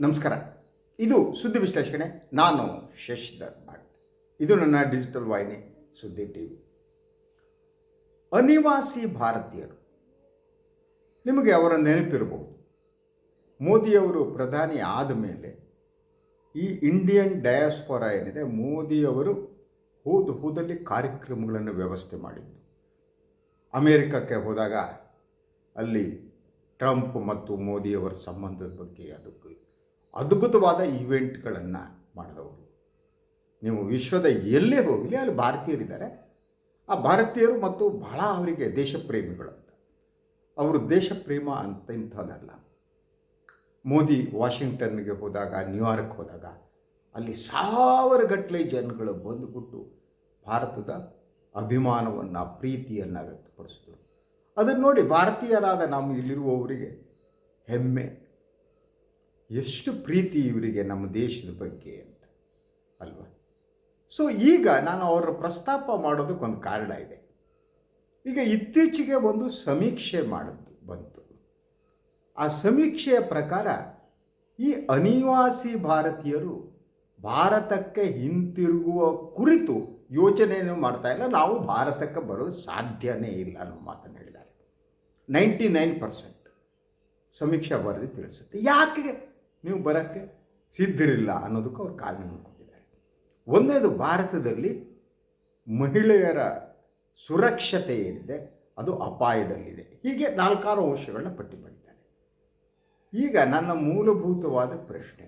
ನಮಸ್ಕಾರ. ಇದು ಸುದ್ದಿ ವಿಶ್ಲೇಷಣೆ. ನಾನು ಶಶಿಧರ್ ಭಟ್. ಇದು ನನ್ನ ಡಿಜಿಟಲ್ ವಾಹಿನಿ ಸುದ್ದಿ ಟಿ ವಿ. ಅನಿವಾಸಿ ಭಾರತೀಯರು. ನಿಮಗೆ ಅವರ ನೆನಪಿರಬಹುದು ಮೋದಿಯವರು ಪ್ರಧಾನಿ ಆದ ಮೇಲೆ ಈ ಇಂಡಿಯನ್ ಡಯಾಸ್ಪೊರ ಏನಿದೆ, ಮೋದಿಯವರು ಹೋದು ಹೋದಲ್ಲಿ ಕಾರ್ಯಕ್ರಮಗಳನ್ನು ವ್ಯವಸ್ಥೆ ಮಾಡಿದ್ದು. ಅಮೇರಿಕಕ್ಕೆ ಹೋದಾಗ ಅಲ್ಲಿ ಟ್ರಂಪ್ ಮತ್ತು ಮೋದಿಯವರ ಸಂಬಂಧದ ಬಗ್ಗೆ ಅದಕ್ಕೆ ಅದ್ಭುತವಾದ ಈವೆಂಟ್ಗಳನ್ನು ಮಾಡಿದವರು. ನೀವು ವಿಶ್ವದ ಎಲ್ಲೇ ಹೋಗಲಿ, ಅಲ್ಲಿ ಭಾರತೀಯರಿದ್ದಾರೆ. ಆ ಭಾರತೀಯರು ಮತ್ತು ಬಹಳ ಅವರಿಗೆ ದೇಶಪ್ರೇಮಿಗಳು ಅಂತ. ಅವರು ದೇಶಪ್ರೇಮ ಅಂತ ಇಂಥದ್ದಲ್ಲ. ಮೋದಿ ವಾಷಿಂಗ್ಟನ್ಗೆ ಹೋದಾಗ, ನ್ಯೂಯಾರ್ಕ್ ಹೋದಾಗ, ಅಲ್ಲಿ ಸಾವಿರ ಗಟ್ಟಲೆ ಜನಗಳು ಬಂದುಬಿಟ್ಟು ಭಾರತದ ಅಭಿಮಾನವನ್ನು, ಪ್ರೀತಿಯನ್ನು ವ್ಯಕ್ತಪಡಿಸಿದರು. ಅದನ್ನು ನೋಡಿ ಭಾರತೀಯರಾದ ನಾವು ಇಲ್ಲಿರುವವರಿಗೆ ಹೆಮ್ಮೆ. ಎಷ್ಟು ಪ್ರೀತಿ ಇವರಿಗೆ ನಮ್ಮ ದೇಶದ ಬಗ್ಗೆ ಅಂತ, ಅಲ್ವಾ? ಸೊ ಈಗ ನಾನು ಅವರ ಪ್ರಸ್ತಾಪ ಮಾಡೋದಕ್ಕೊಂದು ಕಾರಣ ಇದೆ. ಈಗ ಇತ್ತೀಚೆಗೆ ಒಂದು ಸಮೀಕ್ಷೆ ಮಾಡಿದ್ದು ಬಂತು. ಆ ಸಮೀಕ್ಷೆಯ ಪ್ರಕಾರ ಈ ಅನಿವಾಸಿ ಭಾರತೀಯರು ಭಾರತಕ್ಕೆ ಹಿಂತಿರುಗುವ ಕುರಿತು ಯೋಚನೆಯನ್ನು ಮಾಡ್ತಾ ಇಲ್ಲ. ನಾವು ಭಾರತಕ್ಕೆ ಬರೋದು ಸಾಧ್ಯನೇ ಇಲ್ಲ ಅನ್ನೋ ಮಾತನ್ನು ಹೇಳಿದ್ದಾರೆ. ನೈಂಟಿ ನೈನ್ ಪರ್ಸೆಂಟ್ ಸಮೀಕ್ಷಾ ವರದಿ ತಿಳಿಸುತ್ತೆ. ಯಾಕೆ ನೀವು ಬರೋಕ್ಕೆ ಸಿದ್ಧರಿಲ್ಲ ಅನ್ನೋದಕ್ಕೆ ಅವ್ರು ಕಾರಣ ಮಾಡಿಕೊಂಡಿದ್ದಾರೆ. ಒಂದನೇದು ಭಾರತದಲ್ಲಿ ಮಹಿಳೆಯರ ಸುರಕ್ಷತೆ ಏನಿದೆ, ಅದು ಅಪಾಯದಲ್ಲಿದೆ. ಹೀಗೆ ನಾಲ್ಕಾರು ಅಂಶಗಳನ್ನ ಪಟ್ಟಿ ಮಾಡಿದ್ದಾರೆ. ಈಗ ನನ್ನ ಮೂಲಭೂತವಾದ ಪ್ರಶ್ನೆ,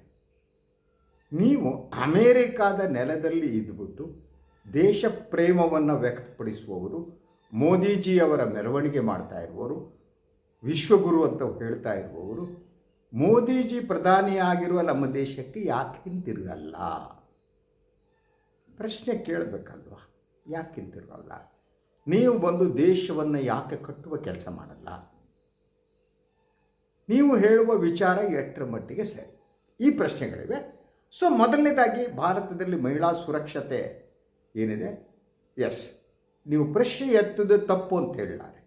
ನೀವು ಅಮೇರಿಕಾದ ನೆಲದಲ್ಲಿ ಇದ್ದುಬಿಟ್ಟು ದೇಶ ಪ್ರೇಮವನ್ನು ವ್ಯಕ್ತಪಡಿಸುವವರು, ಮೋದಿಜಿಯವರ ಮೆರವಣಿಗೆ ಮಾಡ್ತಾ ಇರುವವರು, ವಿಶ್ವಗುರು ಅಂತ ಹೇಳ್ತಾ ಇರುವವರು ಮೋದಿಜಿ ಪ್ರಧಾನಿಯಾಗಿರುವ ನಮ್ಮ ದೇಶಕ್ಕೆ ಯಾಕೆ ಹಿಂತಿರುಗಲ್ಲ? ಪ್ರಶ್ನೆ ಕೇಳಬೇಕಲ್ವಾ? ಯಾಕೆ ಹಿಂತಿರುಗಲ್ಲ? ನೀವು ಬಂದು ದೇಶವನ್ನು ಯಾಕೆ ಕಟ್ಟುವ ಕೆಲಸ ಮಾಡಲ್ಲ? ನೀವು ಹೇಳುವ ವಿಚಾರ ಎಷ್ಟರ ಮಟ್ಟಿಗೆ ಸರಿ? ಈ ಪ್ರಶ್ನೆಗಳಿವೆ. ಸೊ ಮೊದಲನೇದಾಗಿ ಭಾರತದಲ್ಲಿ ಮಹಿಳಾ ಸುರಕ್ಷತೆ ಏನಿದೆ? ಎಸ್ ನೀವು ಪ್ರಶ್ನೆ ಎತ್ತದ ತಪ್ಪು ಅಂತ ಹೇಳಿದ್ದಾರೆ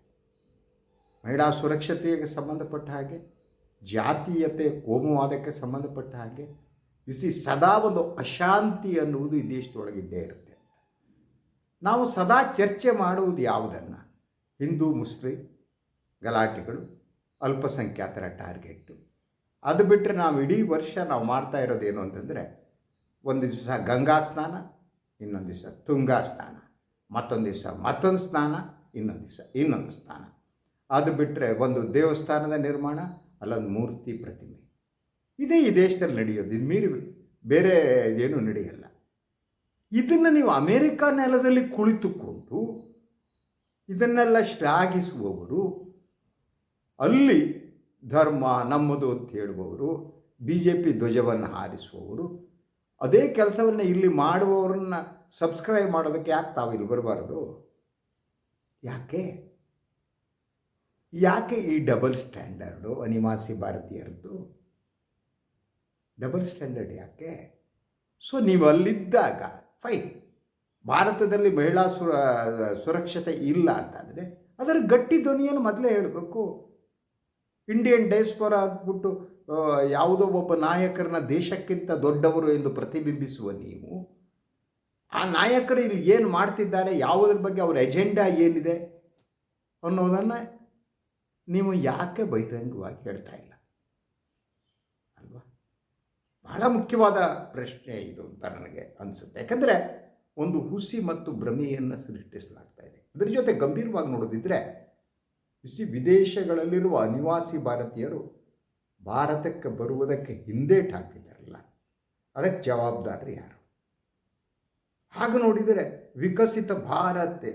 ಮಹಿಳಾ ಸುರಕ್ಷತೆಗೆ ಸಂಬಂಧಪಟ್ಟ ಹಾಗೆ ಜಾತೀಯತೆ ಕೋಮುವಾದಕ್ಕೆ ಸಂಬಂಧಪಟ್ಟ ಹಾಗೆ ಸಿ ಸದಾ ಒಂದು ಅಶಾಂತಿ ಅನ್ನುವುದು ಈ ದೇಶದೊಳಗೆ ಇದ್ದೇ ಇರುತ್ತೆ. ನಾವು ಸದಾ ಚರ್ಚೆ ಮಾಡುವುದು ಯಾವುದನ್ನು? ಹಿಂದೂ, ಮುಸ್ಲಿಂ, ಗಲಾಟೆಗಳು, ಅಲ್ಪಸಂಖ್ಯಾತರ ಟಾರ್ಗೆಟ್ಟು ಅದು ಬಿಟ್ಟರೆ ನಾವು ಇಡೀ ವರ್ಷ ನಾವು ಮಾಡ್ತಾ ಇರೋದೇನು ಅಂತಂದರೆ, ಒಂದು ದಿವಸ ಗಂಗಾ ಸ್ನಾನ, ಇನ್ನೊಂದು ದಿವಸ ತುಂಗಾ ಸ್ನಾನ, ಮತ್ತೊಂದು ದಿವಸ ಮತ್ತೊಂದು ಸ್ನಾನ, ಇನ್ನೊಂದು ದಿವಸ ಇನ್ನೊಂದು ಸ್ನಾನ. ಅದು ಬಿಟ್ಟರೆ ಒಂದು ದೇವಸ್ಥಾನದ ನಿರ್ಮಾಣ ಅಲ್ಲೊಂದು ಮೂರ್ತಿ ಪ್ರತಿಮೆ. ಇದೇ ಈ ದೇಶದಲ್ಲಿ ನಡೆಯೋದು, ಇದು ಮೀರಿ ಬೇರೆ ಏನು ನಡೆಯಲ್ಲ. ಇದನ್ನು ನೀವು ಅಮೇರಿಕ ನೆಲದಲ್ಲಿ ಕುಳಿತುಕೊಂಡು ಇದನ್ನೆಲ್ಲ ಶ್ಲಾಘಿಸುವವರು, ಅಲ್ಲಿ ಧರ್ಮ ನಮ್ಮದು ಅಂತ ಹೇಳುವವರು ಬಿ ಜೆ ಪಿ ಧ್ವಜವನ್ನು ಹಾರಿಸುವವರು, ಅದೇ ಕೆಲಸವನ್ನು ಇಲ್ಲಿ ಮಾಡುವವರನ್ನ ಸಬ್ಸ್ಕ್ರೈಬ್ ಮಾಡೋದಕ್ಕೆ ಯಾಕೆ ತಾವು ಇಲ್ಲಿ ಬರಬಾರ್ದು? ಯಾಕೆ? ಯಾಕೆ ಈ ಡಬಲ್ ಸ್ಟ್ಯಾಂಡರ್ಡು ಅನಿವಾಸಿ ಭಾರತೀಯರದ್ದು? ಡಬಲ್ ಸ್ಟ್ಯಾಂಡರ್ಡ್ ಯಾಕೆ? ಸೊ ನೀವು ಅಲ್ಲಿದ್ದಾಗ, ಫೈನ್. ಭಾರತದಲ್ಲಿ ಮಹಿಳಾ ಸುರ, ಸುರಕ್ಷತೆ ಇಲ್ಲ ಅಂತಂದರೆ ಅದರ ಗಟ್ಟಿ ಧ್ವನಿಯನ್ನು ಮೊದಲೇ ಹೇಳಬೇಕು. ಇಂಡಿಯನ್ ಡೈಸ್ಪೋರ ಆಗ್ಬಿಟ್ಟು ಯಾವುದೋ ಒಬ್ಬ ನಾಯಕರನ್ನ ದೇಶಕ್ಕಿಂತ ದೊಡ್ಡವರು ಎಂದು ಪ್ರತಿಬಿಂಬಿಸುವ ನೀವು, ಆ ನಾಯಕರು ಇಲ್ಲಿ ಏನು ಮಾಡ್ತಿದ್ದಾರೆ? ಯಾವುದ್ರ ಬಗ್ಗೆ ಅವರ ಎಜೆಂಡಾ ಏನಿದೆ? ಅನ್ನೋದನ್ನು ನೀವು ಯಾಕೆ ಬಹಿರಂಗವಾಗಿ ಹೇಳ್ತಾ ಇಲ್ಲ? ಅಲ್ವಾ? ಬಹಳ ಮುಖ್ಯವಾದ ಪ್ರಶ್ನೆ ಇದು ಅಂತ ನನಗೆ ಅನಿಸುತ್ತೆ. ಯಾಕಂದರೆ ಒಂದು ಹುಸಿ ಮತ್ತು ಭ್ರಮೆಯನ್ನು ಸೃಷ್ಟಿಸಲಾಗ್ತಾ ಇದೆ. ಅದರ ಜೊತೆ ಗಂಭೀರವಾಗಿ ನೋಡೋದಿದ್ದರೆ ಹುಸಿ ವಿದೇಶಗಳಲ್ಲಿರುವ ಅನಿವಾಸಿ ಭಾರತೀಯರು ಭಾರತಕ್ಕೆ ಬರುವುದಕ್ಕೆ ಹಿಂದೇಟ್ ಹಾಕ್ತಿದ್ದಾರಲ್ಲ ಅದಕ್ಕೆ ಜವಾಬ್ದಾರಿ ಯಾರು? ಹಾಗೆ ನೋಡಿದರೆ ವಿಕಸಿತ ಭಾರತ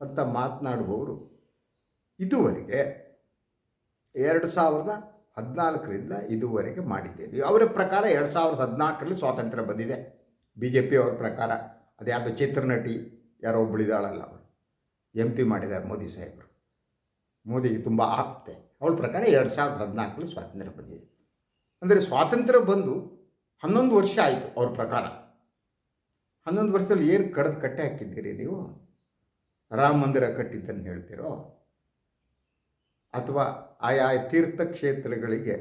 ಅಂತ ಮಾತನಾಡುವವರು ಇದುವರೆಗೆ ಎರಡು ಸಾವಿರದ ಹದಿನಾಲ್ಕರಿಂದ ಇದುವರೆಗೆ ಮಾಡಿದ್ದೇವೆ. ಅವರ ಪ್ರಕಾರ ಎರಡು ಸಾವಿರದ ಹದಿನಾಲ್ಕರಲ್ಲಿ ಸ್ವಾತಂತ್ರ್ಯ ಬಂದಿದೆ. ಬಿ ಜೆ ಪಿ ಅವ್ರ ಪ್ರಕಾರ ಅದ್ಯಾವುದೋ ಚಿತ್ರನಟಿ ಯಾರೋ ಒಬ್ಬಳಿದಾಳಲ್ಲ ಅವರು. ಎಂ ಪಿ ಮಾಡಿದ್ದಾರೆ ಮೋದಿ ಸಾಹೇಬರು. ಮೋದಿಗೆ ತುಂಬ ಆಪ್ತೆ. ಅವಳ ಪ್ರಕಾರ ಎರಡು ಸಾವಿರದ ಹದಿನಾಲ್ಕರಲ್ಲಿ ಸ್ವಾತಂತ್ರ್ಯ ಬಂದಿದೆ. ಅಂದರೆ ಸ್ವಾತಂತ್ರ್ಯ ಬಂದು ಹನ್ನೊಂದು ವರ್ಷ ಆಯಿತು ಅವ್ರ ಪ್ರಕಾರ. ಹನ್ನೊಂದು ವರ್ಷದಲ್ಲಿ ಏನು ಕಡ್ದು ಕಟ್ಟೆ ಹಾಕಿದ್ದೀರಿ ನೀವು? ರಾಮ ಮಂದಿರ ಕಟ್ಟಿದ್ದನ್ನು ಹೇಳ್ತೀರೋ? ಅಥವಾ ಆಯಾ ತೀರ್ಥಕ್ಷೇತ್ರಗಳಿಗೆ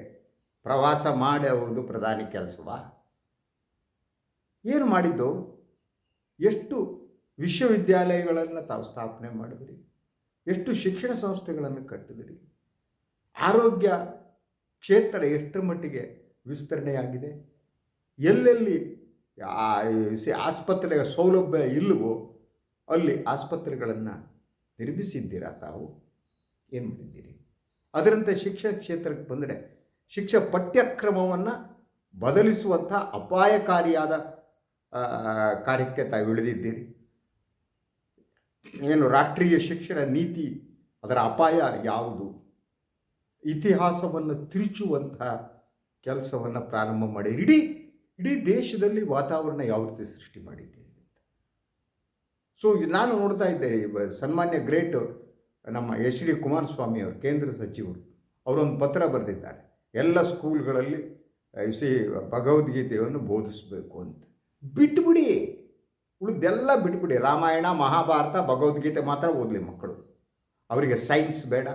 ಪ್ರವಾಸ ಮಾಡಿ ಅವ್ರದ್ದು ಪ್ರಧಾನಿ ಕೆಲಸವಾ? ಏನು ಮಾಡಿದ್ದು? ಎಷ್ಟು ವಿಶ್ವವಿದ್ಯಾಲಯಗಳನ್ನು ತಾವು ಸ್ಥಾಪನೆ ಮಾಡಿದ್ರಿ? ಎಷ್ಟು ಶಿಕ್ಷಣ ಸಂಸ್ಥೆಗಳನ್ನು ಕಟ್ಟಿದ್ರಿ? ಆರೋಗ್ಯ ಕ್ಷೇತ್ರ ಎಷ್ಟರ ಮಟ್ಟಿಗೆ ವಿಸ್ತರಣೆಯಾಗಿದೆ? ಎಲ್ಲೆಲ್ಲಿ ಆಸ್ಪತ್ರೆಯ ಸೌಲಭ್ಯ ಇಲ್ಲವೋ ಅಲ್ಲಿ ಆಸ್ಪತ್ರೆಗಳನ್ನು ನಿರ್ಮಿಸಿದ್ದೀರಾ ತಾವು? ಏನು ಮಾಡಿದ್ದೀರಿ? ಅದರಂತೆ ಶಿಕ್ಷಣ ಕ್ಷೇತ್ರಕ್ಕೆ ಬಂದರೆ ಶಿಕ್ಷಣ ಪಠ್ಯಕ್ರಮವನ್ನು ಬದಲಿಸುವಂಥ ಅಪಾಯಕಾರಿಯಾದ ಕಾರ್ಯಕ್ಕೆ ತಾವು ಇಳಿದಿದ್ದೀರಿ. ಏನು ರಾಷ್ಟ್ರೀಯ ಶಿಕ್ಷಣ ನೀತಿ ಅದರ ಅಪಾಯ ಯಾವುದು? ಇತಿಹಾಸವನ್ನು ತಿರುಚುವಂಥ ಕೆಲಸವನ್ನು ಪ್ರಾರಂಭ ಮಾಡಿ ಇಡೀ ಇಡೀ ದೇಶದಲ್ಲಿ ವಾತಾವರಣ ಯಾವ ರೀತಿ ಸೃಷ್ಟಿ ಮಾಡಿದ್ದೀರಿ ಸೊ ನಾನು ನೋಡ್ತಾ ಇದ್ದೆ ಸನ್ಮಾನ್ಯ ಗ್ರೇಟ್ ನಮ್ಮ ಎಚ್ ಡಿ ಕುಮಾರಸ್ವಾಮಿ ಅವರು, ಕೇಂದ್ರ ಸಚಿವರು, ಅವರೊಂದು ಪತ್ರ ಬರೆದಿದ್ದಾರೆ. ಎಲ್ಲ ಸ್ಕೂಲ್ಗಳಲ್ಲಿ ಸಿ ಭಗವದ್ಗೀತೆಯನ್ನು ಬೋಧಿಸಬೇಕು ಅಂತ. ಬಿಟ್ಬಿಡಿ. ಉಳಿದೆಲ್ಲ ಬಿಟ್ಬಿಡಿ. ರಾಮಾಯಣ, ಮಹಾಭಾರತ, ಭಗವದ್ಗೀತೆ ಮಾತ್ರ ಓದಲಿ ಮಕ್ಕಳು. ಅವರಿಗೆ ಸೈನ್ಸ್ ಬೇಡ,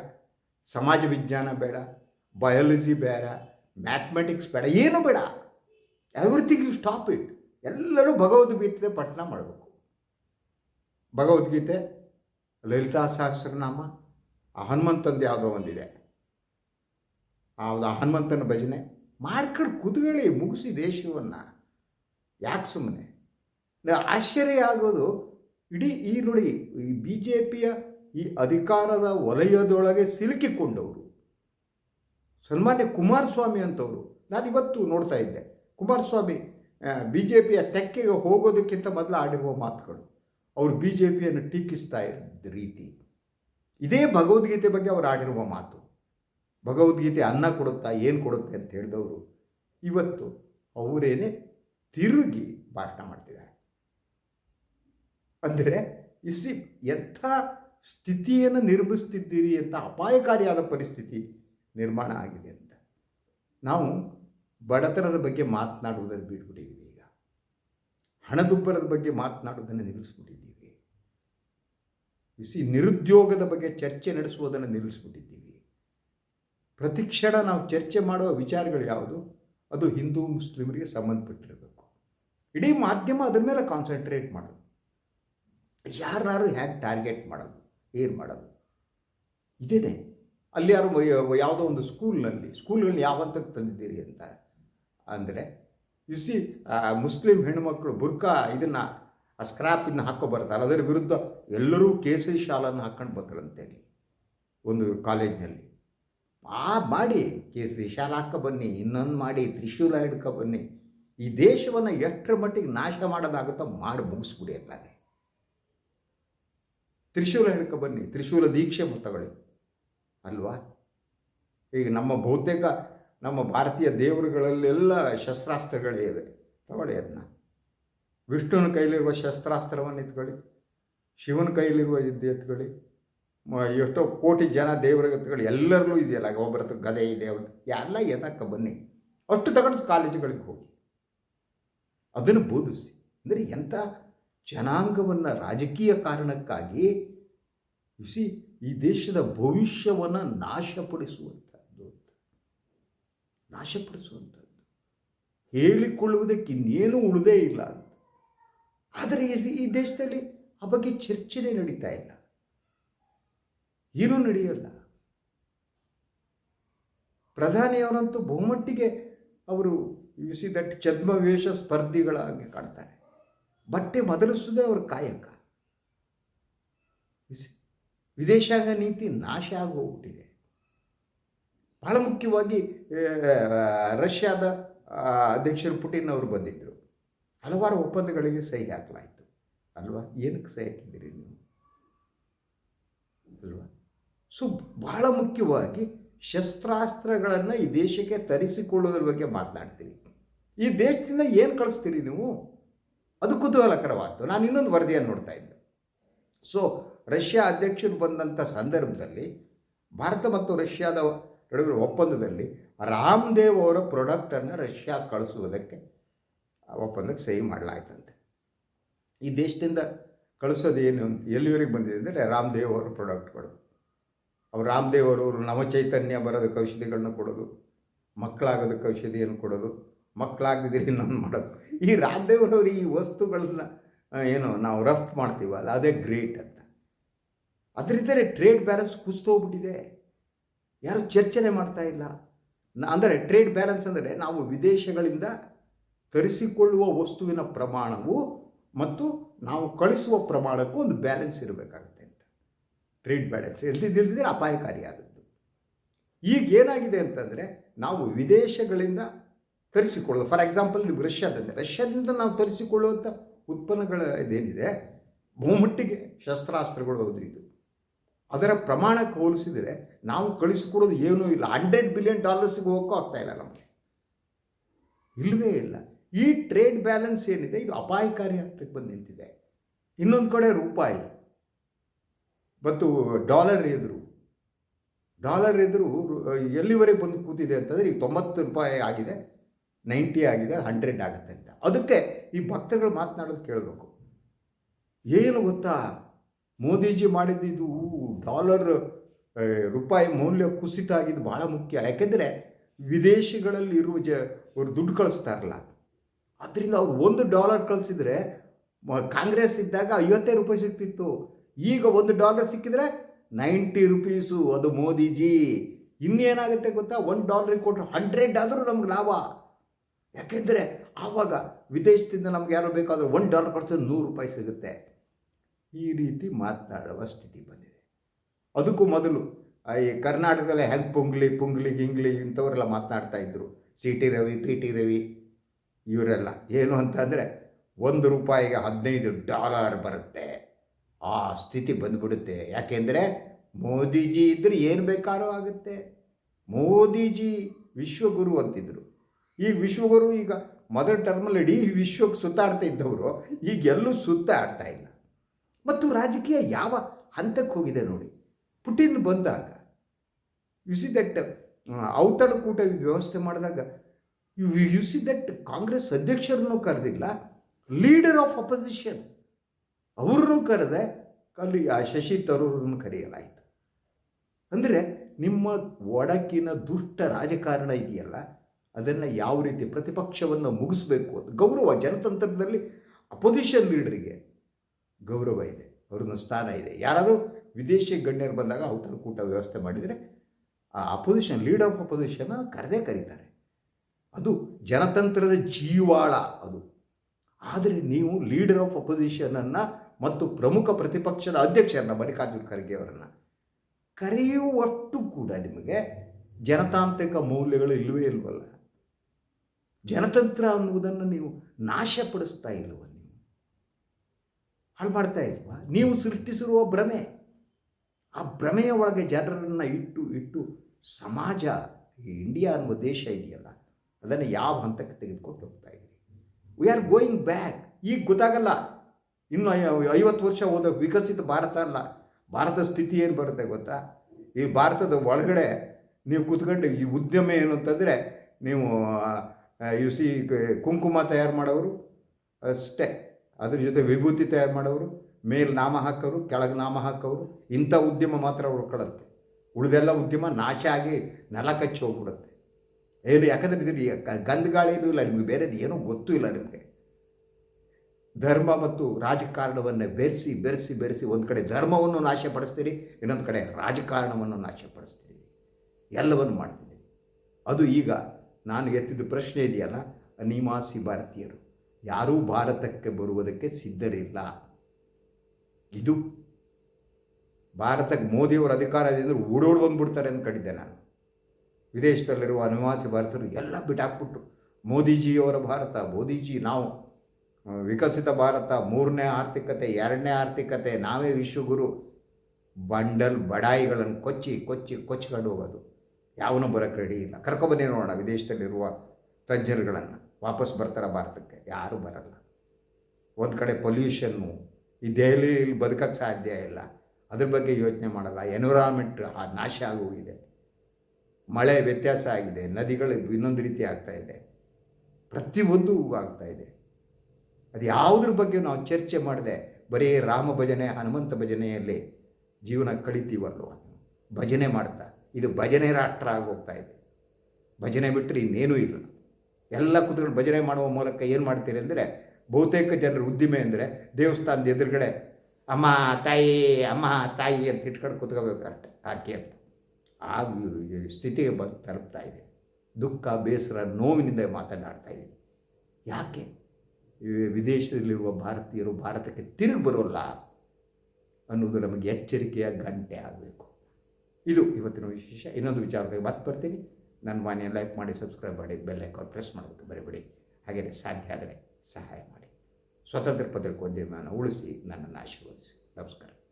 ಸಮಾಜ ವಿಜ್ಞಾನ ಬೇಡ ಬಯಾಲಜಿ ಬೇಡ ಮ್ಯಾಥಮೆಟಿಕ್ಸ್ ಬೇಡ, ಏನು ಬೇಡ. ಎವ್ರಿಥಿಂಗ್ ಯು ಸ್ಟಾಪ್ ಇಟ್ ಎಲ್ಲರೂ ಭಗವದ್ಗೀತೆ ಪಠಣ ಮಾಡಬೇಕು. ಭಗವದ್ಗೀತೆ ಲಲಿತಾ ಸಹಸ್ರನಾಮ ಆ ಹನುಮಂತಂದು ಯಾವುದೋ ಒಂದಿದೆ. ಆ ಹನುಮಂತನ ಭಜನೆ ಮಾಡ್ಕೊಂಡು ಕುದುಗಳಿ ಮುಗಿಸಿ ದೇಶವನ್ನು ಯಾಕೆ ಸುಮ್ಮನೆ ಆಶ್ಚರ್ಯ ಆಗೋದು, ಇಡೀ ಈ ನೋಡಿ ಈ ಬಿ ಜೆ ಪಿಯ ಈ ಅಧಿಕಾರದ ವಲಯದೊಳಗೆ ಸಿಲುಕಿಕೊಂಡವರು. ಸನ್ಮಾನ್ಯ ಕುಮಾರಸ್ವಾಮಿ ಅಂತವರು. ನಾನು ಇವತ್ತು ನೋಡ್ತಾ ಇದ್ದೆ. ಕುಮಾರಸ್ವಾಮಿ ಬಿ ಜೆ ಪಿಯ ತೆಕ್ಕೆಗೆ ಹೋಗೋದಕ್ಕಿಂತ ಮೊದಲು ಆಡಿರುವ ಮಾತುಗಳು. ಅವರು ಬಿ ಜೆ ಪಿಯನ್ನು ಟೀಕಿಸ್ತಾ ಇದ್ದ ರೀತಿ. ಇದೇ ಭಗವದ್ಗೀತೆ ಬಗ್ಗೆ ಅವರು ಆಡಿರುವ ಮಾತು. ಭಗವದ್ಗೀತೆ ಅನ್ನ ಕೊಡುತ್ತಾ ಏನು ಕೊಡುತ್ತೆ ಅಂತ ಹೇಳಿದವರು ಇವತ್ತು ಅವರೇನೆ ತಿರುಗಿ ಭಾಷಣ ಮಾಡ್ತಿದ್ದಾರೆ. ಅಂದರೆ ಇಸಿ ಎಂಥ ಸ್ಥಿತಿಯನ್ನು ನಿರ್ಮಿಸ್ತಿದ್ದೀರಿ ಅಂತ ಅಪಾಯಕಾರಿಯಾದ ಪರಿಸ್ಥಿತಿ ನಿರ್ಮಾಣ ಆಗಿದೆ ಅಂತ. ನಾವು ಬಡತನದ ಬಗ್ಗೆ ಮಾತನಾಡುವುದನ್ನು ಬಿಟ್ಬಿಟ್ಟಿದ್ದೀವಿ ಹಣದುಬ್ಬರದ ಬಗ್ಗೆ ಮಾತನಾಡೋದನ್ನು ನಿಲ್ಲಿಸ್ಬಿಟ್ಟಿದ್ದೀವಿ. ಇಸಿ ನಿರುದ್ಯೋಗದ ಬಗ್ಗೆ ಚರ್ಚೆ ನಡೆಸುವುದನ್ನು ನಿಲ್ಲಿಸ್ಬಿಟ್ಟಿದ್ದೀವಿ. ಪ್ರತಿ ಕ್ಷಣ ನಾವು ಚರ್ಚೆ ಮಾಡುವ ವಿಚಾರಗಳು ಯಾವುದು? ಅದು ಹಿಂದೂ ಮುಸ್ಲಿಮರಿಗೆ ಸಂಬಂಧಪಟ್ಟಿರಬೇಕು. ಇಡೀ ಮಾಧ್ಯಮ ಅದರ ಮೇಲೆ ಕಾನ್ಸಂಟ್ರೇಟ್ ಮಾಡೋದು. ಯಾರನ್ನಾರು ಹೇಗೆ ಟಾರ್ಗೆಟ್ ಮಾಡೋದು? ಏನು ಮಾಡೋದು? ಇದೇನೆ. ಅಲ್ಲಿ ಯಾರು, ಯಾವುದೋ ಒಂದು ಸ್ಕೂಲ್ನಲ್ಲಿ ಸ್ಕೂಲ್ಗಳನ್ನ ಯಾವತ್ತಕ್ಕೆ ತಂದಿದ್ದೀರಿ ಅಂತ ಅಂದರೆ ಸಿ ಮುಸ್ಲಿಂ ಹೆಣ್ಣುಮಕ್ಕಳು ಬುರ್ಕಾ ಇದನ್ನು, ಆ ಸ್ಕ್ರಾಪಿನ ಹಾಕೋ ಹಾಕೋಬರ್ತಾರೆ ಅದರ ವಿರುದ್ಧ ಎಲ್ಲರೂ ಕೇಸರಿ ಶಾಲನ್ನು ಹಾಕ್ಕೊಂಡು ಬರ್ತಾರಂತೆ ಅಲ್ಲಿ, ಒಂದು ಕಾಲೇಜ್ನಲ್ಲಿ. ಆ ಮಾಡಿ ಕೇಸರಿ ಶಾಲ ಹಾಕ ಬನ್ನಿ, ಇನ್ನೊಂದು ಮಾಡಿ ತ್ರಿಶೂಲ ಹಿಡ್ಕೊ ಬನ್ನಿ. ಈ ದೇಶವನ್ನು ಎಷ್ಟರ ಮಟ್ಟಿಗೆ ನಾಶ ಮಾಡೋದಾಗುತ್ತೋ ಮಾಡಿ ಮುಗಿಸ್ಬಿಡಿ ಅಲ್ಲಾಗೆ. ತ್ರಿಶೂಲ ಹಿಡ್ಕೊ ಬನ್ನಿ, ತ್ರಿಶೂಲ ದೀಕ್ಷೆ ತಗೊಳ್ಳಿ. ಅಲ್ವಾ? ಈಗ ನಮ್ಮ ಬಹುತೇಕ ನಮ್ಮ ಭಾರತೀಯ ದೇವರುಗಳಲ್ಲೆಲ್ಲ ಶಸ್ತ್ರಾಸ್ತ್ರಗಳೇ ಇದೆ ತಗೊಳ್ಳಿ ಅದನ್ನ ವಿಷ್ಣುವಿನ ಕೈಲಿರುವ ಶಸ್ತ್ರಾಸ್ತ್ರವನ್ನು ಎತ್ಕೊಳ್ಳಿ. ಶಿವನ ಕೈಲಿರುವ ಇದು ಎತ್ಕೊಳ್ಳಿ. ಎಷ್ಟೋ ಕೋಟಿ ಜನ ದೇವರ ಎತ್ಕೊಳ್ಳಿ. ಎಲ್ಲರಿಗೂ ಇದೆಯಲ್ಲ ಒಬ್ಬರ ಗದೆ ಇದೆ ಎಲ್ಲ ಎದಕ್ಕೆ ಬನ್ನಿ. ಅಷ್ಟು ತಗೊಂಡು ಕಾಲೇಜುಗಳಿಗೆ ಹೋಗಿ. ಅದನ್ನು ಬೋಧಿಸಿ. ಅಂದರೆ ಎಂಥ ಜನಾಂಗವನ್ನು, ರಾಜಕೀಯ ಕಾರಣಕ್ಕಾಗಿ ಸಿ ಈ ದೇಶದ ಭವಿಷ್ಯವನ್ನು ನಾಶಪಡಿಸುವಂಥದ್ದು. ನಾಶಪಡಿಸುವಂಥದ್ದು. ಹೇಳಿಕೊಳ್ಳುವುದಕ್ಕೆ ಇನ್ನೇನು ಉಳಿದೇ ಇಲ್ಲ ಅಂತ. ಆದರೆ ಈ- ದೇಶದಲ್ಲಿ ಆ ಬಗ್ಗೆ ಚರ್ಚೆನೇ ನಡೀತಾ ಇಲ್ಲ. ಏನೂ ನಡೆಯಲ್ಲ. ಪ್ರಧಾನಿಯವರಂತೂ ಬಹುಮಟ್ಟಿಗೆ ಅವರು ಸಿ ದಟ್ ಛದ್ಮವೇಷ ಸ್ಪರ್ಧಿಗಳಾಗಿ ಕಾಣ್ತಾರೆ. ಬಟ್ಟೆ ಬದಲಿಸೋದೇ ಅವರ ಕಾಯಕ. ವಿದೇಶಾಂಗ ನೀತಿ ನಾಶ ಆಗೋಗ್ಬಿಟ್ಟಿದೆ. ಬಹಳ ಮುಖ್ಯವಾಗಿ ರಷ್ಯಾದ ಅಧ್ಯಕ್ಷರು ಪುಟಿನ್ ಅವರು ಬಂದಿದ್ದರು ಹಲವಾರು ಒಪ್ಪಂದಗಳಿಗೆ ಸಹಿ ಹಾಕಲಾಯಿತು. ಅಲ್ವಾ? ಏನಕ್ಕೆ ಸಹಿ ಹಾಕಿದ್ದೀರಿ ನೀವು? ಅಲ್ವಾ? ಸೊ, ಬಹಳ ಮುಖ್ಯವಾಗಿ ಶಸ್ತ್ರಾಸ್ತ್ರಗಳನ್ನು ಈ ದೇಶಕ್ಕೆ ತರಿಸಿಕೊಳ್ಳೋದ್ರ ಬಗ್ಗೆ ಮಾತನಾಡ್ತೀರಿ ಈ ದೇಶದಿಂದ ಏನು ಕಳಿಸ್ತೀರಿ ನೀವು? ಅದು ಕುತೂಹಲಕರವಾದ್ದು. ನಾನು ಇನ್ನೊಂದು ವರದಿಯನ್ನು ನೋಡ್ತಾ ಇದ್ದೆ. ಸೊ, ರಷ್ಯಾ ಅಧ್ಯಕ್ಷರು ಬಂದಂಥ ಸಂದರ್ಭದಲ್ಲಿ ಭಾರತ ಮತ್ತು ರಷ್ಯಾದ ನಡುವಿನ ಒಪ್ಪಂದದಲ್ಲಿ ರಾಮದೇವ್ ಅವರ ಪ್ರಾಡಕ್ಟನ್ನು ರಷ್ಯಾ ಕಳಿಸುವುದಕ್ಕೆ ಒಪ್ಪಂದಕ್ಕೆ ಸಹಿ ಮಾಡಲಾಯ್ತಂತೆ. ಈ ದೇಶದಿಂದ ಕಳಿಸೋದು ಏನು ಎಲ್ಲಿವರೆಗೆ ಬಂದಿದೆ ಅಂದರೆ ರಾಮದೇವ್ ಅವರ ಪ್ರಾಡಕ್ಟ್ಗಳು ಅವ್ರು ರಾಮದೇವ್ ಅವರು ನವಚೈತನ್ಯ ಬರೋದಕ್ಕೆ ಔಷಧಿಗಳನ್ನ ಕೊಡೋದು, ಮಕ್ಕಳಾಗೋದಕ್ಕೆ ಔಷಧಿಯನ್ನು ಕೊಡೋದು, ಮಕ್ಕಳಾಗದಿದ್ರೆ ಇನ್ನೊಂದು ಮಾಡೋದು. ಈ ರಾಮದೇವ್ರವ್ರು ಈ ವಸ್ತುಗಳನ್ನ ಏನು ನಾವು ರಫ್ತು ಮಾಡ್ತೀವಲ್ಲ, ಅದೇ ಗ್ರೇಟ್ ಅಂತ. ಅದರಿಂದಲೇ ಟ್ರೇಡ್ ಬ್ಯಾಲೆನ್ಸ್ ಕುಸ್ತೋಗ್ಬಿಟ್ಟಿದೆ ಯಾರು ಚರ್ಚನೆ ಮಾಡ್ತಾ ಇಲ್ಲ. ಅಂದರೆ ಟ್ರೇಡ್ ಬ್ಯಾಲೆನ್ಸ್ ಅಂದರೆ ನಾವು ವಿದೇಶಗಳಿಂದ ತರಿಸಿಕೊಳ್ಳುವ ವಸ್ತುವಿನ ಪ್ರಮಾಣವು ಮತ್ತು ನಾವು ಕಳಿಸುವ ಪ್ರಮಾಣಕ್ಕೂ ಒಂದು ಬ್ಯಾಲೆನ್ಸ್ ಇರಬೇಕಾಗುತ್ತೆ ಅಂತ. ಟ್ರೇಡ್ ಬ್ಯಾಲೆನ್ಸ್ ಇಲ್ದಿದ್ದಿದ್ರೆ ಅಪಾಯಕಾರಿಯಾದದ್ದು. ಈಗ ಏನಾಗಿದೆ ಅಂತಂದರೆ ನಾವು ವಿದೇಶಗಳಿಂದ ತರಿಸಿಕೊಳ್ಳೋದು ಫಾರ್ ಎಕ್ಸಾಂಪಲ್ ನೀವು ರಷ್ಯಾದಿಂದ ರಷ್ಯಾದಿಂದ ನಾವು ತರಿಸಿಕೊಳ್ಳುವಂಥ ಉತ್ಪನ್ನಗಳ ಇದೇನಿದೆ? ಬಹುಮಟ್ಟಿಗೆ ಶಸ್ತ್ರಾಸ್ತ್ರಗಳು ಹೌದು ಇದು. ಅದರ ಪ್ರಮಾಣಕ್ಕೆ ಹೋಲಿಸಿದರೆ ನಾವು ಕಳಿಸ್ಕೊಡೋದು ಏನೂ ಇಲ್ಲ. ಹಂಡ್ರೆಡ್ ಬಿಲಿಯನ್ ಡಾಲರ್ಸ್ಗೆ ಹೋಗೋಕ್ಕೂ ಆಗ್ತಾ ಇಲ್ಲ ನಮಗೆ. ಇಲ್ಲವೇ ಇಲ್ಲ. ಈ ಟ್ರೇಡ್ ಬ್ಯಾಲೆನ್ಸ್ ಏನಿದೆ, ಇದು ಅಪಾಯಕಾರಿ ಆಗ್ತಕ್ಕೆ ಬಂದು ನಿಂತಿದೆ. ಇನ್ನೊಂದು ಕಡೆ ರೂಪಾಯಿ, ಮತ್ತು ಡಾಲರ್ ಎದುರು. ಡಾಲರ್ ಎದುರು ಎಲ್ಲಿವರೆಗೆ ಬಂದು ಕೂತಿದೆ ಅಂತಂದರೆ ಈಗ ತೊಂಬತ್ತು ರೂಪಾಯಿ ಆಗಿದೆ, ನೈಂಟಿ ಆಗಿದೆ ಹಂಡ್ರೆಡ್ ಆಗುತ್ತೆ ಅಂತ. ಅದಕ್ಕೆ ಈ ಭಕ್ತರುಗಳು ಮಾತನಾಡೋದು ಕೇಳಬೇಕು. ಏನು ಗೊತ್ತಾ? ಮೋದಿಜಿ ಮಾಡಿದ್ದು ಡಾಲರ್ ರೂಪಾಯಿ ಮೌಲ್ಯ ಕುಸಿತ ಆಗಿದ್ದು ಭಾಳ ಮುಖ್ಯ. ಯಾಕೆಂದರೆ ವಿದೇಶಗಳಲ್ಲಿ ಇರುವ ಜ, ಅವರು ದುಡ್ಡು ಕಳಿಸ್ತಾರಲ್ಲ ಅದರಿಂದ ಅವ್ರು ಒಂದು ಡಾಲರ್ ಕಳಿಸಿದ್ರೆ ಕಾಂಗ್ರೆಸ್ ಇದ್ದಾಗ ಐವತ್ತೇ ರೂಪಾಯಿ ಸಿಗ್ತಿತ್ತು. ಈಗ ಒಂದು ಡಾಲರ್ ಸಿಕ್ಕಿದ್ರೆ ನೈಂಟಿ ರುಪೀಸು ಅದು ಮೋದಿಜಿ. ಇನ್ನೇನಾಗುತ್ತೆ ಗೊತ್ತಾ? ಒಂದು ಡಾಲರಿಗೆ ಕೊಟ್ಟರೆ ಹಂಡ್ರೆಡ್ ಆದರೂ ನಮ್ಗೆ ಲಾಭ. ಯಾಕೆಂದರೆ ಆವಾಗ ವಿದೇಶದಿಂದ ನಮ್ಗೆ ಯಾರು ಬೇಕಾದರೂ ಒಂದು ಡಾಲರ್ ಕೊಡ್ತದೆ ನೂರು ರೂಪಾಯಿ ಸಿಗುತ್ತೆ. ಈ ರೀತಿ ಮಾತನಾಡುವ ಸ್ಥಿತಿ ಬಂದಿದೆ. ಅದಕ್ಕೂ ಮೊದಲು ಈ ಕರ್ನಾಟಕದಲ್ಲಿ ಹೆಂಗೆ ಪುಂಗ್ಲಿ ಪುಂಗ್ಲಿ, ಗಿಂಗ್ಲಿ ಇಂಥವರೆಲ್ಲ ಮಾತನಾಡ್ತಾ ಇದ್ದರು C T Ravi, P T Ravi, ಇವರೆಲ್ಲ. ಏನು ಅಂತಂದರೆ, ಒಂದು ರೂಪಾಯಿಗೆ ಹದಿನೈದು ಡಾಲರ್ ಬರುತ್ತೆ. ಆ ಸ್ಥಿತಿ ಬಂದ್ಬಿಡುತ್ತೆ. ಯಾಕೆಂದರೆ, ಮೋದಿಜಿ ಇದ್ದರೆ ಏನು ಬೇಕಾದ್ರೂ ಆಗುತ್ತೆ. ಮೋದಿಜಿ ವಿಶ್ವಗುರು ಅಂತಿದ್ರು. ಈ ವಿಶ್ವಗುರು ಈಗ ಮೊದಲ ಟರ್ಮಲ್ಲಿ ಇಡೀ ವಿಶ್ವಕ್ಕೆ ಸುತ್ತಾಡ್ತಾ ಇದ್ದವರು, ಈಗ ಎಲ್ಲೂ ಸುತ್ತಾಡ್ತಾ ಇಲ್ಲ. ಮತ್ತು ರಾಜಕೀಯ ಯಾವ ಹಂತಕ್ಕೆ ಹೋಗಿದೆ ನೋಡಿ. ಪುಟಿನ್ ಬಂದಾಗ ಯು ಸಿ ದಟ್ ಔತಣಕೂಟ ವ್ಯವಸ್ಥೆ ಮಾಡಿದಾಗ ಯು ಸಿ ದಟ್ ಕಾಂಗ್ರೆಸ್ ಅಧ್ಯಕ್ಷರನ್ನು ಕರೆದಿಲ್ಲ ಲೀಡರ್ ಆಫ್ ಅಪೋಸಿಷನ್ ಅವ್ರನ್ನೂ ಕರೆದೆ, ಅಲ್ಲಿ, ಆ, ಶಶಿ ತರೂರನ್ನು ಕರೆಯಲಾಯಿತು. ಅಂದರೆ, ನಿಮ್ಮ ಒಡಕಿನ ದುಷ್ಟ ರಾಜಕಾರಣ ಇದೆಯಲ್ಲ, ಅದನ್ನು ಯಾವ ರೀತಿ ಪ್ರತಿಪಕ್ಷವನ್ನು ಮುಗಿಸ್ಬೇಕು ಗೌರವ ಜನತಂತ್ರದಲ್ಲಿ ಅಪೋಸಿಷನ್ ಲೀಡರಿಗೆ ಗೌರವ ಇದೆ ಅವ್ರನ್ನ ಸ್ಥಾನ ಇದೆ. ಯಾರಾದರೂ ವಿದೇಶಿ ಗಣ್ಯರು ಬಂದಾಗ ಔತಣಕೂಟ ವ್ಯವಸ್ಥೆ ಮಾಡಿದರೆ ಆ ಅಪೋಸಿಷನ್ ಲೀಡರ್ ಆಫ್ ಅಪೋಸಿಷನ್ ಕರೆದೇ ಕರೀತಾರೆ. ಅದು ಜನತಂತ್ರದ ಜೀವಾಳ ಅದು. ಆದರೆ ನೀವು ಲೀಡರ್ ಆಫ್ ಅಪೋಸಿಷನನ್ನು ಮತ್ತು ಪ್ರಮುಖ ಪ್ರತಿಪಕ್ಷದ ಅಧ್ಯಕ್ಷರನ್ನ ಮಲ್ಲಿಕಾರ್ಜುನ ಖರ್ಗೆ ಅವರನ್ನು ಕರೆಯುವಷ್ಟು ಕೂಡ ನಿಮಗೆ ಜನತಾಂತ್ರಿಕ ಮೌಲ್ಯಗಳು ಇಲ್ಲವೇ ಇಲ್ವಲ್ಲ. ಜನತಂತ್ರ ಅನ್ನುವುದನ್ನು ನೀವು ನಾಶಪಡಿಸ್ತಾ ಇಲ್ವ ನೀವು ಹಾಳು ಮಾಡ್ತಾ ಇಲ್ವಾ? ನೀವು ಸೃಷ್ಟಿಸಿರುವ ಭ್ರಮೆ. ಆ ಭ್ರಮೆಯ ಒಳಗೆ ಜನರನ್ನು ಇಟ್ಟು ಇಟ್ಟು ಸಮಾಜ, ಈ ಇಂಡಿಯಾ ಅನ್ನುವ ದೇಶ ಇದೆಯಲ್ಲ, ಅದನ್ನು ಯಾವ ಹಂತಕ್ಕೆ ತೆಗೆದುಕೊಂಡು ಹೋಗ್ತಾ ಇದ್ದೀರಿ? ವಿ ಆರ್ ಗೋಯಿಂಗ್ ಬ್ಯಾಕ್ ಈಗ ಗೊತ್ತಾಗಲ್ಲ. ಇನ್ನು ಐವತ್ತು ವರ್ಷ ಹೋದ ವಿಕಸಿತ ಭಾರತ ಅಲ್ಲ. ಭಾರತದ ಸ್ಥಿತಿ ಏನು ಬರುತ್ತೆ ಗೊತ್ತಾ? ಈ ಭಾರತದ ಒಳಗಡೆ ನೀವು ಕೂತ್ಕೊಂಡು ಈ ಉದ್ಯಮ ಏನು ಅಂತಂದರೆ ನೀವು ಯು ಸಿ ಕುಂಕುಮ ತಯಾರು ಮಾಡೋರು ಅಷ್ಟೇ. ಅದ್ರ ಜೊತೆ ವಿಭೂತಿ ತಯಾರು ಮಾಡೋರು, ಮೇಲೆ ನಾಮ ಹಾಕೋರು ಕೆಳಗೆ ನಾಮ ಹಾಕೋರು ಇಂಥ ಉದ್ಯಮ ಮಾತ್ರ ಉಳ್ಕೊಳ್ಳುತ್ತೆ ಉಳಿದೆಲ್ಲ ಉದ್ಯಮ ನಾಶ ಆಗಿ ನೆಲ ಕಚ್ಚಿ ಹೋಗ್ಬಿಡುತ್ತೆ. ಏನು, ಯಾಕಂದರೆ ಇದ್ರ ಗಂಧಗಾಳಿನೂ ಇಲ್ಲ, ನಿಮಗೆ ಬೇರೆದು ಏನೂ ಗೊತ್ತೂ ಇಲ್ಲ ನಿಮಗೆ. ಧರ್ಮ ಮತ್ತು ರಾಜಕಾರಣವನ್ನು ಬೆರೆಸಿ ಬೆರೆಸಿ ಬೆರೆಸಿ ಒಂದು ಕಡೆ ಧರ್ಮವನ್ನು ನಾಶಪಡಿಸ್ತೀರಿ, ಇನ್ನೊಂದು ಕಡೆ ರಾಜಕಾರಣವನ್ನು ನಾಶಪಡಿಸ್ತೀರಿ. ಎಲ್ಲವನ್ನು ಮಾಡ್ತೀರಿ. ಅದು ಈಗ ನಾನು ಎತ್ತಿದ ಪ್ರಶ್ನೆ ಇದೆಯಲ್ಲ, ಅನಿವಾಸಿ ಭಾರತೀಯರು. ಯಾರೂ ಭಾರತಕ್ಕೆ ಬರುವುದಕ್ಕೆ ಸಿದ್ಧರಿಲ್ಲ. ಇದು ಭಾರತಕ್ಕೆ ಮೋದಿಯವರ ಅಧಿಕಾರ ಇದೆ ಅಂದರೆ ಓಡೋಡಿ ಬಂದ್ಬಿಡ್ತಾರೆ ಅಂದ್ಕೊಂಡಿದ್ದೆ ನಾನು. ವಿದೇಶದಲ್ಲಿರುವ ಅನಿವಾಸಿ ಭಾರತರು ಎಲ್ಲ ಬಿಟ್ಟಾಕ್ಬಿಟ್ರು ಮೋದಿಜಿಯವರ ಭಾರತ, ಮೋದಿಜಿ ನಾವು ವಿಕಸಿತ ಭಾರತ, ಮೂರನೇ ಆರ್ಥಿಕತೆ, ಎರಡನೇ ಆರ್ಥಿಕತೆ, ನಾವೇ ವಿಶ್ವಗುರು. ಬಂಡಲ್ ಬಡಾಯಿಗಳನ್ನು ಕೊಚ್ಚಿ ಕೊಚ್ಚಿ, ಕೊಚ್ಕೊಂಡು ಹೋಗೋದು. ಯಾವನೂ ಬರೋಕ್ಕೆ ರೆಡಿ ಇಲ್ಲ. ಕರ್ಕೊಬನ್ನಿ ನೋಡೋಣ ವಿದೇಶದಲ್ಲಿರುವ ತಜ್ಞರುಗಳನ್ನು. ವಾಪಸ್ ಬರ್ತಾರೆ ಭಾರತಕ್ಕೆ, ಯಾರೂ ಬರಲ್ಲ. ಒಂದು ಕಡೆ ಪೊಲ್ಯೂಷನ್ನು ಈ ದೆಹಲಿಯಲ್ಲಿ ಬದುಕಕ್ಕೆ ಸಾಧ್ಯ ಇಲ್ಲ. ಅದ್ರ ಬಗ್ಗೆ ಯೋಚನೆ ಮಾಡಲ್ಲ. ಎನ್ವಿರಾನ್ಮೆಂಟ್ ನಾಶ ಆಗೋಗಿದೆ. ಮಳೆ ವ್ಯತ್ಯಾಸ ಆಗಿದೆ, ನದಿಗಳು ಇನ್ನೊಂದು ರೀತಿ ಆಗ್ತಾ ಇದೆ. ಪ್ರತಿಯೊಂದು ಆಗ್ತಾ ಇದೆ. ಅದು ಯಾವುದ್ರ ಬಗ್ಗೆ ನಾವು ಚರ್ಚೆ ಮಾಡದೆ, ಬರೀ ರಾಮ ಭಜನೆ, ಹನುಮಂತ ಭಜನೆಯಲ್ಲಿ ಜೀವನ ಕಳಿತೀವಲ್ವ? ಭಜನೆ ಮಾಡ್ತಾ, ಇದು ಭಜನೆ ರಾಷ್ಟ್ರ ಆಗೋಗ್ತಾ ಇದೆ. ಭಜನೆ ಬಿಟ್ಟರೆ ಇನ್ನೇನೂ ಇಲ್ಲ. ಎಲ್ಲ ಕೂತ್ಕೊಂಡು ಭಜನೆ ಮಾಡುವ ಮೂಲಕ ಏನು ಮಾಡ್ತೀರಿ ಅಂದರೆ ಬಹುತೇಕ ಜನರ ಉದ್ದಿಮೆ ಅಂದರೆ ದೇವಸ್ಥಾನದ ಎದುರುಗಡೆ ಅಮ್ಮ, ತಾಯಿ ಅಮ್ಮ, ತಾಯಿ ಅಂತ ಇಟ್ಕೊಂಡು ಕೂತ್ಕೋಬೇಕಷ್ಟೆ ಆಕೆ ಅಂತ. ಆ ಸ್ಥಿತಿಗೆ ಬಂದು ತಲುಪ್ತಾ ಇದೆ. ದುಃಖ, ಬೇಸರ, ನೋವಿನಿಂದ ಮಾತನಾಡ್ತಾ ಇದೆ. ಯಾಕೆ? ವಿದೇಶದಲ್ಲಿರುವ ಭಾರತೀಯರು ಭಾರತಕ್ಕೆ ತಿರುಗಿ ಬರೋಲ್ಲ ಅನ್ನೋದು ನಮಗೆ ಎಚ್ಚರಿಕೆಯ ಗಂಟೆ ಆಗಬೇಕು. ಇದು ಇವತ್ತಿನ ವಿಶೇಷ. ಇನ್ನೊಂದು ವಿಚಾರದಾಗ ಮತ್ತೆ ಬರ್ತೀನಿ. ನನ್ನ ಮನೆ ಲೈಕ್ ಮಾಡಿ, ಸಬ್ಸ್ಕ್ರೈಬ್ ಮಾಡಿ, ಬೆಲ್ ಐಕಾನ್ ಪ್ರೆಸ್ ಮಾಡೋದಕ್ಕೆ ಬರಿಬೇಡಿ. ಹಾಗೆಯೇ ಸಾಧ್ಯ ಆದರೆ ಸಹಾಯ ಮಾಡಿ. ಸ್ವತಂತ್ರ ಪತ್ರಿಕೋದ್ಯಮವನ್ನು ಉಳಿಸಿ ನನ್ನನ್ನು ಆಶೀರ್ವದಿಸಿ. ನಮಸ್ಕಾರ.